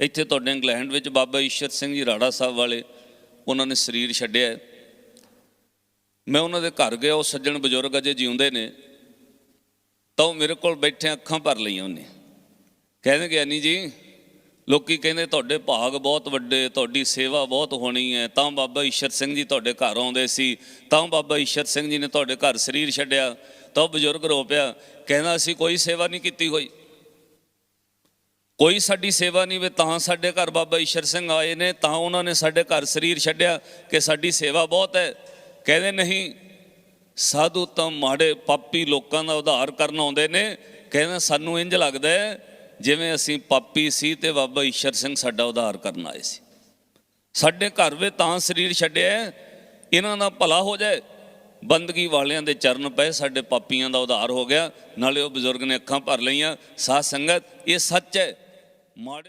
ਇੱਥੇ ਤੁਹਾਡੇ ਇੰਗਲੈਂਡ ਵਿੱਚ ਬਾਬਾ ਈਸ਼ਰ ਸਿੰਘ ਜੀ ਰਾੜਾ ਸਾਹਿਬ ਵਾਲੇ, ਉਹਨਾਂ ਨੇ ਸਰੀਰ ਛੱਡਿਆ ਮੈਂ ਉਹਨਾਂ ਦੇ ਘਰ ਗਿਆ, ਉਹ ਸੱਜਣ ਬਜ਼ੁਰਗ ਅਜੇ ਜਿਉਂਦੇ ਨੇ। ਤਾਂ ਉਹ ਮੇਰੇ ਕੋਲ ਬੈਠੇ, ਅੱਖਾਂ ਭਰ ਲਈਆਂ ਉਹਨੇ। ਕਹਿੰਦੇ ਗਿਆਨੀ ਜੀ, ਲੋਕੀ ਕਹਿੰਦੇ ਤੁਹਾਡੇ ਭਾਗ ਬਹੁਤ ਵੱਡੇ, ਤੁਹਾਡੀ ਸੇਵਾ ਬਹੁਤ ਹੋਣੀ ਹੈ। ਤਾਂ ਬਾਬਾ ਈਸ਼ਰ ਸਿੰਘ ਜੀ ਤੁਹਾਡੇ ਘਰ ਆਉਂਦੇ ਸੀ। ਤਾਂ ਬਾਬਾ ਈਸ਼ਰ ਸਿੰਘ ਜੀ ਨੇ ਤੁਹਾਡੇ ਘਰ ਸਰੀਰ ਛੱਡਿਆ। ਤਾਂ ਉਹ ਬਜ਼ੁਰਗ ਰੋ ਪਿਆ। ਕਹਿੰਦਾ, ਅਸੀਂ ਕੋਈ ਸੇਵਾ ਨਹੀਂ ਕੀਤੀ ਹੋਈ। ਕੋਈ ਸਾਡੀ ਸੇਵਾ ਨਹੀਂ ਵੇ ਤਾਂ ਸਾਡੇ ਘਰ ਬਾਬਾ ਈਸ਼ਰ ਸਿੰਘ ਆਏ ਨੇ, ਤਾਂ ਉਹਨਾਂ ਨੇ ਸਾਡੇ ਘਰ ਸਰੀਰ ਛੱਡਿਆ ਕਿ ਸਾਡੀ ਸੇਵਾ ਬਹੁਤ ਹੈ। ਕਹਿੰਦੇ ਨਹੀਂ, ਸਾਧੂ ਤਾਂ ਮਾੜੇ ਪਾਪੀ ਲੋਕਾਂ ਦਾ ਉਧਾਰ ਕਰਨ ਆਉਂਦੇ ਨੇ। ਕਹਿੰਦਾ ਸਾਨੂੰ ਇੰਜ ਲੱਗਦਾ ਜਿਵੇਂ ਅਸੀਂ ਪਾਪੀ ਸੀ ਤੇ ਬਾਬਾ ਈਸ਼ਰ ਸਿੰਘ ਸਾਡਾ ਉਧਾਰ ਕਰਨ ਆਏ ਸੀ। ਸਾਡੇ ਘਰ ਵੇ ਤਾਂ ਸਰੀਰ ਛੱਡਿਆ ਇਹਨਾਂ ਦਾ ਭਲਾ ਹੋ ਜਾਏ। ਬੰਦਗੀ ਵਾਲਿਆਂ ਦੇ ਚਰਨ ਪਏ, ਸਾਡੇ ਪਾਪੀਆਂ ਦਾ ਉਧਾਰ ਹੋ ਗਿਆ, ਨਾਲੇ ਉਹ ਬਜ਼ੁਰਗ ਨੇ ਅੱਖਾਂ ਭਰ ਲਈਆਂ, ਸਾਧ ਸੰਗਤ, ਇਹ ਸੱਚ ਹੈ। ਮਾੜੇ